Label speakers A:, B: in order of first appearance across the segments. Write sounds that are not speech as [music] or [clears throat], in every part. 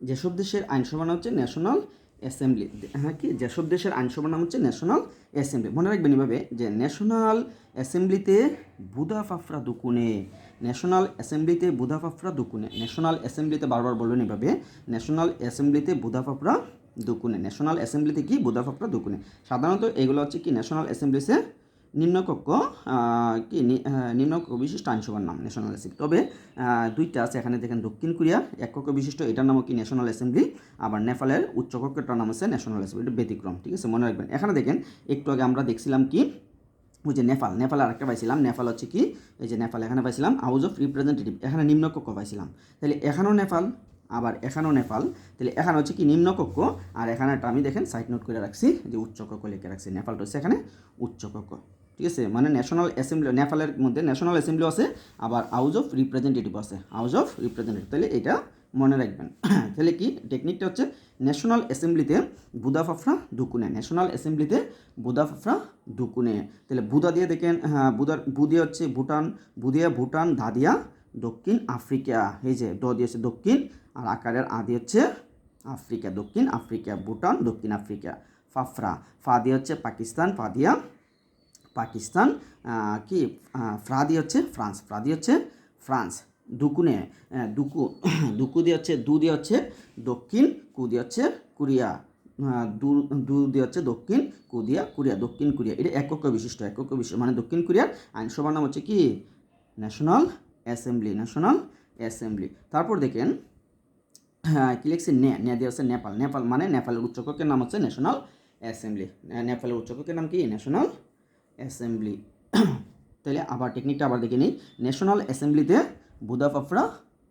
A: যেসব দেশের আইনসভা নাম হচ্ছে ন্যাশনাল অ্যাসেম্বলি। হ্যাঁ কি? যেসব দেশের আইনসভার নাম হচ্ছে ন্যাশনাল অ্যাসেম্বলি। মনে রাখবেন এভাবে যে ন্যাশনাল অ্যাসেম্বলিতে বুদা ফাফরা দুকুনে। ন্যাশনাল অ্যাসেম্বলিতে বুদা ফাফরা দুকুনে। ন্যাশনাল অ্যাসেম্বলিতে বারবার বলবেন এভাবে, ন্যাশনাল অ্যাসেম্বলিতে বুদা ফাফরা দুকুনে। ন্যাশনাল অ্যাসেম্বলিতে কি? বুদা ফাফরা দুকুনে। সাধারণত এগুলো হচ্ছে কি? ন্যাশনাল অ্যাসেম্বলিসে নিম্নকক্ষ কি নিম্নকক্ষ বিশিষ্ট আইনসভার নাম ন্যাশনাল অ্যাসেম্বলি তবে দুইটা আছে, এখানে দেখেন দক্ষিণ কোরিয়া, এক কক্ষ বিশিষ্ট, এটার নামও কি ন্যাশনাল অ্যাসেম্বলি আবার নেপালের উচ্চ কক্ষটার নাম আছে ন্যাশনাল অ্যাসেম্বলি এটা ব্যতিক্রম, ঠিক আছে, মনে রাখবেন। এখানে দেখেন, একটু আগে আমরা দেখছিলাম কি, ওই যে নেপাল নেপাল আরেকটা পাইছিলাম, নেপাল হচ্ছে কি, এই যে নেপাল, এখানে পাইছিলাম হাউস অফ রিপ্রেজেন্টেটিভ এখানে নিম্নকক্ষ পাইছিলাম। তাহলে এখানেও নেপাল, আবার এখানেও নেপাল, তাহলে এখানে হচ্ছে কি, নিম্নকক্ষ, আর এখানে একটা আমি দেখেন সাইড নোট করে রাখছি, যে উচ্চকক্ষ লিখে রাখছি, নেপালটা হচ্ছে এখানে উচ্চকক্ষ ঠিক আছে? মানে ন্যাশনাল অ্যাসেম্বলি নেপালের মধ্যে ন্যাশনাল অ্যাসেম্বলি আছে, আবার হাউস অফ রিপ্রেজেন্টেটিভ আছে। হাউস অফ রিপ্রেজেন্টেটিভ তাহলে এটা মনে রাখবেন। [clears throat] তাহলে কি? টেকনিকটা হচ্ছে ন্যাশনাল অ্যাসেম্বলিতে বুদা ফাফরা দুকুনে ন্যাশনাল অ্যাসেম্বলিতে বুদা ফাফরা দুকুনে তাহলে বুদা দিয়ে দেখেন হ্যাঁ বুদার বুদিয়া হচ্ছে ভুটান বুদিয়া ভুটান দাদিয়া দক্ষিণ আফ্রিকা। এই যে দ দিয়ে হচ্ছে দক্ষিণ, আর আকারের আদি হচ্ছে আফ্রিকা। দক্ষিণ আফ্রিকা, ভুটান, দক্ষিণ আফ্রিকা। ফাফরা ফা দিয়ে হচ্ছে পাকিস্তান, ফা দিয়া পাকিস্তান কি ফ্রাদি হচ্ছে ফ্রান্স, ফ্রাদি হচ্ছে ফ্রান্স। দুকুনে দুকু [coughs] দুকু দিয়ে হচ্ছে, দু দিয়ে হচ্ছে দক্ষিণ, কু দিয়ে হচ্ছে কোরিয়া। দু দু দিয়ে হচ্ছে দক্ষিণ, কু দিয়া কোরিয়া, দক্ষিণ কোরিয়া। এটা একক বিশিষ্ট একক বিশিষ্ট মানে দক্ষিণ কোরিয়ার আইনসভার নাম হচ্ছে কি? National assembly national assembly. তারপর দেখেন হ্যাঁ কি লিখছি? নে নে দিয়ে হচ্ছে নেপাল। নেপাল মানে নেপালের উচ্চকক্ষের নাম হচ্ছে ন্যাশনাল অ্যাসেম্বলি। নেপালের উচ্চকক্ষের নাম কি? National assembly. তাহলে আবার টেকনিকটা আবার দেখে নিই। ন্যাশনাল অ্যাসেম্বলিতে বুদাফাফরা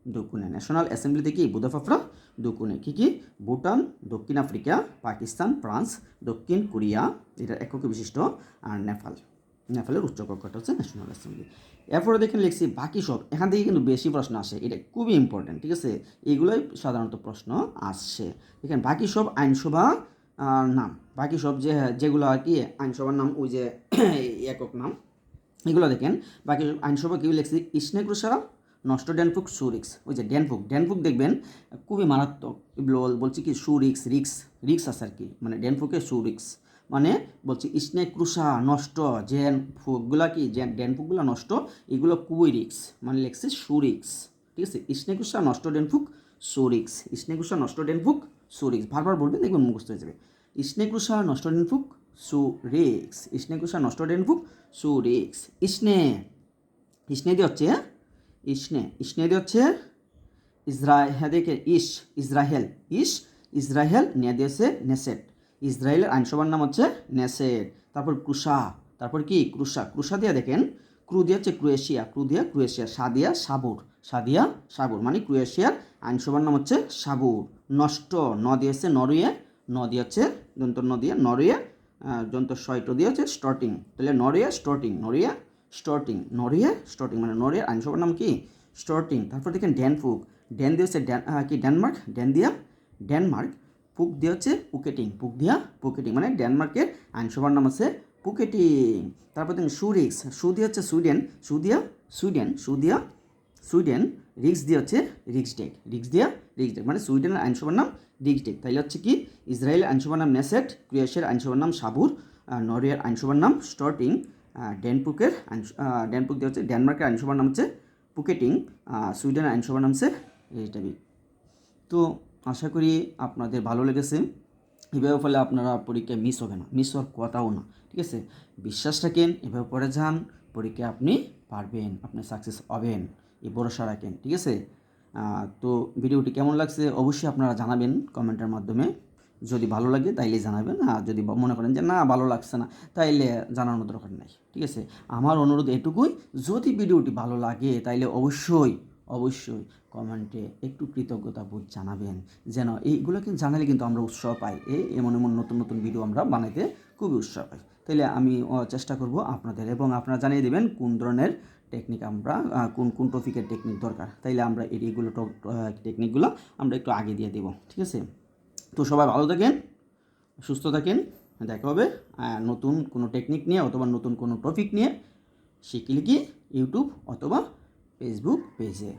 A: দুকুনে। ন্যাশনাল অ্যাসেম্বলিতে কি? বুদাফাফরা দুকুনে। কী কী? ভুটান, দক্ষিণ আফ্রিকা, পাকিস্তান, ফ্রান্স, দক্ষিণ কোরিয়া, এটা একক বিশিষ্ট, আর নেপাল। নেপালের উচ্চকক্ষটা হচ্ছে ন্যাশনাল অ্যাসেম্বলি এরপরে দেখেন লিখছি, বাকি সব, এখান থেকে কিন্তু বেশি প্রশ্ন আসে। এটা খুবই ইম্পর্টেন্ট ঠিক আছে? এগুলোই সাধারণত প্রশ্ন আসছে দেখেন, বাকি সব আইনসভা নাম। বাকি সব যে, যেগুলো আর কি, আইনসভার নাম, ওই যে [coughs] একক নাম, এগুলো দেখেন। বাকি আইনসভা কী লিখছি ইসনেক্রুসা নষ্ট ড্যানফুক সুরিক্স। ওই যে ড্যানফুক ড্যানফুক দেখবেন, খুবই মারাত্মক। বলছি কি, সুরিক্স, রিক্স রিক্স আছে আর কি মানে ড্যানফুকে সুরিক্স। মানে বলছি স্নেক্রুসা নষ্ট, জেন ফুকগুলা কি যে ড্যানফুকগুলো নষ্ট, এগুলো খুবই রিক্স। মানে লেখছে সুরিক্স। ঠিক আছে? স্নেকুসা নষ্ট ডেনফুক সুরিক্স। স্নেকুসা নষ্ট ডেনফুক সুরিক্স বারবার বলবেন, দেখবেন মুখস্থ হয়ে যাবে। স্নেকুসা নষ্ট ডেনফুক সুরিক্স স্নেকুসা নষ্ট ডেনফুক সুরিক্স স্নে স্নে দিয়ে হচ্ছে স্নে স্নে দিয়ে হচ্ছে ইসরায়েল দেখে ইস ইসরাহেল ইস ইসরাহেল নিয়ে দিয়েছে নেসেট। ইসরায়েলের আইনসভার নাম হচ্ছে নেসেট। তারপর ক্রুশা, তারপর কি? ক্রুশা ক্রুশা দিয়ে দেখেন, ক্রু দিয়ে হচ্ছে ক্রোয়েশিয়া, ক্রু দিয়ে ক্রোয়েশিয়া, সাদিয়া সাবুর সাদিয়া সাবুর মানে ক্রোয়েশিয়ার আইনসভার নাম হচ্ছে সাবুর। নষ্ট ন দিয়েছে নরওয়ে ন দিয়ে হচ্ছে দন্ত ন দিয়ে নরওয়ে আহ, যন্ত্র ছয়টো দিয়ে হচ্ছে স্টার্টিং তাহলে Norway starting Norway starting Norway starting মানে নরওয়ে আইনসভার নাম কি? স্টার্টিং তারপর দেখেন ড্যানফুক ড্যান দিয়ে হচ্ছে ড্যান কি ডেনমার্ক ড্যান দিয়া। ডেনমার্ক পুক দিয়ে হচ্ছে পুকেটিং। পুক দিয়া পুকেটিং মানে ডেনমার্কের আইনসভার নাম আছে পুকেটিং। তারপর দেখুন সুরিক্স সু দিয়ে হচ্ছে সুইডেন। সু দিয়া সুইডেন সু দিয়া সুইডেন রিক্স দিয়ে হচ্ছে রিক্স ডেক রিক্স দিয়া রিক্স ডেক মানে সুইডেনের আইনসভার নাম রিক্স ডেক তাইলে হচ্ছে কি, ইসরায়েলের আইনসভার নাম নেসেট ক্রোয়েশিয়ার আইনসভার নাম সাবুর নরওয়ের আইনসভার নাম স্টার্টিং ডেনপুকের আইন ডেনপুক দিয়ে হচ্ছে ডেনমার্কের আইনসভার নাম হচ্ছে পুকেটিং সুইডেনের আইনসভার নাম হচ্ছে রেজটাবিক তো আশা করি আপনাদের ভালো লেগেছে। এভাবে ফলে আপনারা পরীক্ষায় মিস হবে না মিস হওয়ার কথাও না, ঠিক আছে? বিশ্বাস রাখেন, এভাবে পড়ে যান, পরীক্ষায় আপনি পারবেন, আপনি সাকসেস হবেন, এই ভরসা রাখেন, ঠিক আছে? তো ভিডিওটি কেমন লাগছে অবশ্যই আপনারা জানাবেন কমেন্টের মাধ্যমে। যদি ভালো লাগে তাইলে জানাবেন, আর যদি মনে করেন যে না, ভালো লাগছে না, তাইলে জানানোর দরকার নাই, ঠিক আছে? আমার অনুরোধ এটুকুই, যদি ভিডিওটি ভালো লাগে তাইলে অবশ্যই অবশ্যই কমেন্টে একটু কৃতজ্ঞতা বোধ জানাবেন, যেন এইগুলো কিন্তু জানালে কিন্তু আমরা উৎসাহ পাই এই এমন এমন নতুন নতুন ভিডিও আমরা বানাইতে খুবই উৎসাহ পাই। তাইলে আমি চেষ্টা করব আপনাদের এবং আপনারা জানিয়ে দেবেন কোন ধরনের টেকনিক আমরা কোন কোন টপিকের টেকনিক দরকার? তাইলে আমরা এই- এগুলো টেকনিকগুলো আমরা একটু আগে দিয়ে দেব, ঠিক আছে? তো সবাই ভালো থাকেন, সুস্থ থাকেন, দেখা হবে নতুন কোনো টেকনিক নিয়ে অথবা নতুন কোনো টপিক নিয়ে, শিখলে কি? ইউটিউব অথবা ফেসবুক পেজে